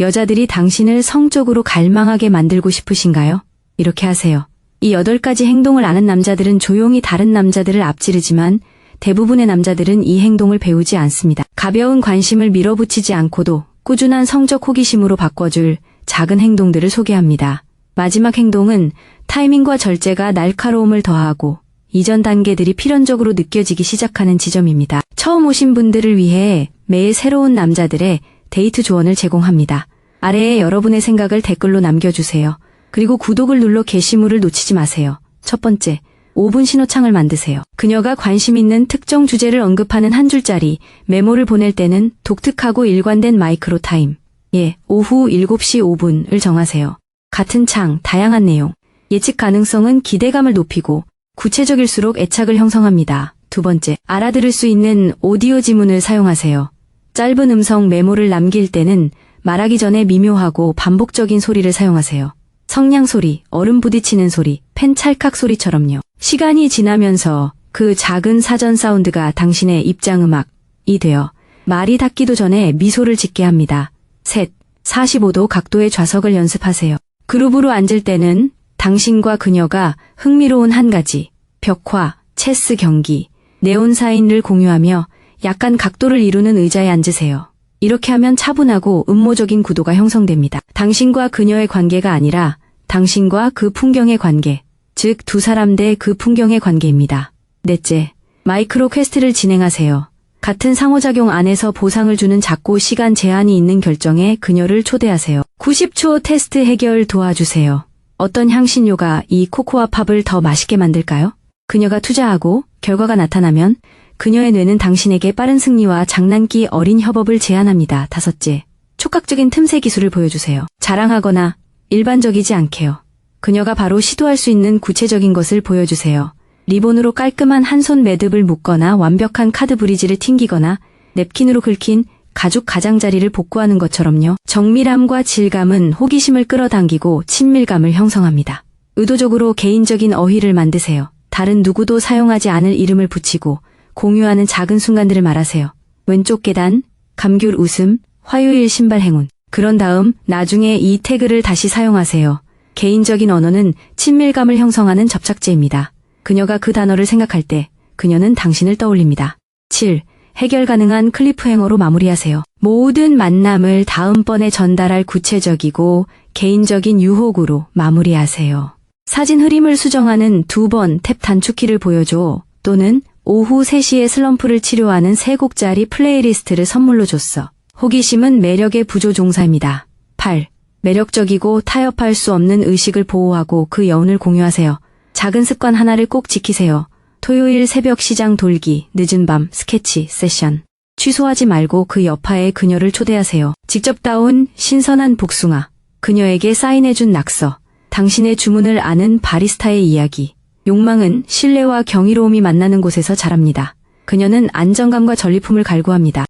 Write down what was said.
여자들이 당신을 성적으로 갈망하게 만들고 싶으신가요? 이렇게 하세요. 이 여덟 가지 행동을 아는 남자들은 조용히 다른 남자들을 앞지르지만 대부분의 남자들은 이 행동을 배우지 않습니다. 가벼운 관심을 밀어붙이지 않고도 꾸준한 성적 호기심으로 바꿔줄 작은 행동들을 소개합니다. 마지막 행동은 타이밍과 절제가 날카로움을 더하고 이전 단계들이 필연적으로 느껴지기 시작하는 지점입니다. 처음 오신 분들을 위해 매일 새로운 남자들의 데이트 조언을 제공합니다. 아래에 여러분의 생각을 댓글로 남겨주세요. 그리고 구독을 눌러 게시물을 놓치지 마세요. 첫 번째, 5분 신호창을 만드세요. 그녀가 관심 있는 특정 주제를 언급하는 한 줄짜리 메모를 보낼 때는 독특하고 일관된 마이크로 타임. 예, 오후 7시 5분을 정하세요. 같은 창, 다양한 내용. 예측 가능성은 기대감을 높이고 구체적일수록 애착을 형성합니다. 두 번째, 알아들을 수 있는 오디오 지문을 사용하세요. 짧은 음성 메모를 남길 때는 말하기 전에 미묘하고 반복적인 소리를 사용하세요. 성냥 소리, 얼음 부딪히는 소리, 펜 찰칵 소리처럼요. 시간이 지나면서 그 작은 사전 사운드가 당신의 입장 음악이 되어 말이 닿기도 전에 미소를 짓게 합니다. 셋, 45도 각도의 좌석을 연습하세요. 그룹으로 앉을 때는 당신과 그녀가 흥미로운 한 가지, 벽화, 체스 경기, 네온 사인을 공유하며 약간 각도를 이루는 의자에 앉으세요. 이렇게 하면 차분하고 음모적인 구도가 형성됩니다. 당신과 그녀의 관계가 아니라 당신과 그 풍경의 관계, 즉 두 사람 대 그 풍경의 관계입니다. 넷째, 마이크로 퀘스트를 진행하세요. 같은 상호작용 안에서 보상을 주는 작고 시간 제한이 있는 결정에 그녀를 초대하세요. 90초 테스트 해결 도와주세요. 어떤 향신료가 이 코코아 팝을 더 맛있게 만들까요? 그녀가 투자하고 결과가 나타나면 그녀의 뇌는 당신에게 빠른 승리와 장난기 어린 협업을 제안합니다. 다섯째, 촉각적인 틈새 기술을 보여주세요. 자랑하거나 일반적이지 않게요. 그녀가 바로 시도할 수 있는 구체적인 것을 보여주세요. 리본으로 깔끔한 한 손 매듭을 묶거나 완벽한 카드 브리지를 튕기거나 냅킨으로 긁힌 가죽 가장자리를 복구하는 것처럼요. 정밀함과 질감은 호기심을 끌어당기고 친밀감을 형성합니다. 의도적으로 개인적인 어휘를 만드세요. 다른 누구도 사용하지 않을 이름을 붙이고 공유하는 작은 순간들을 말하세요. 왼쪽 계단, 감귤 웃음, 화요일 신발 행운. 그런 다음 나중에 이 태그를 다시 사용하세요. 개인적인 언어는 친밀감을 형성하는 접착제입니다. 그녀가 그 단어를 생각할 때 그녀는 당신을 떠올립니다. 7. 해결 가능한 클리프행어로 마무리하세요. 모든 만남을 다음번에 전달할 구체적이고 개인적인 유혹으로 마무리하세요. 사진 흐림을 수정하는 두 번 탭 단축키를 보여줘 또는 오후 3시에 슬럼프를 치료하는 3곡짜리 플레이리스트를 선물로 줬어. 호기심은 매력의 부조 종사입니다. 8. 매력적이고 타협할 수 없는 의식을 보호하고 그 여운을 공유하세요. 작은 습관 하나를 꼭 지키세요. 토요일 새벽 시장 돌기, 늦은 밤 스케치 세션. 취소하지 말고 그 여파에 그녀를 초대하세요. 직접 따온 신선한 복숭아. 그녀에게 사인해준 낙서. 당신의 주문을 아는 바리스타의 이야기. 욕망은 신뢰와 경이로움이 만나는 곳에서 자랍니다. 그녀는 안정감과 전리품을 갈구합니다.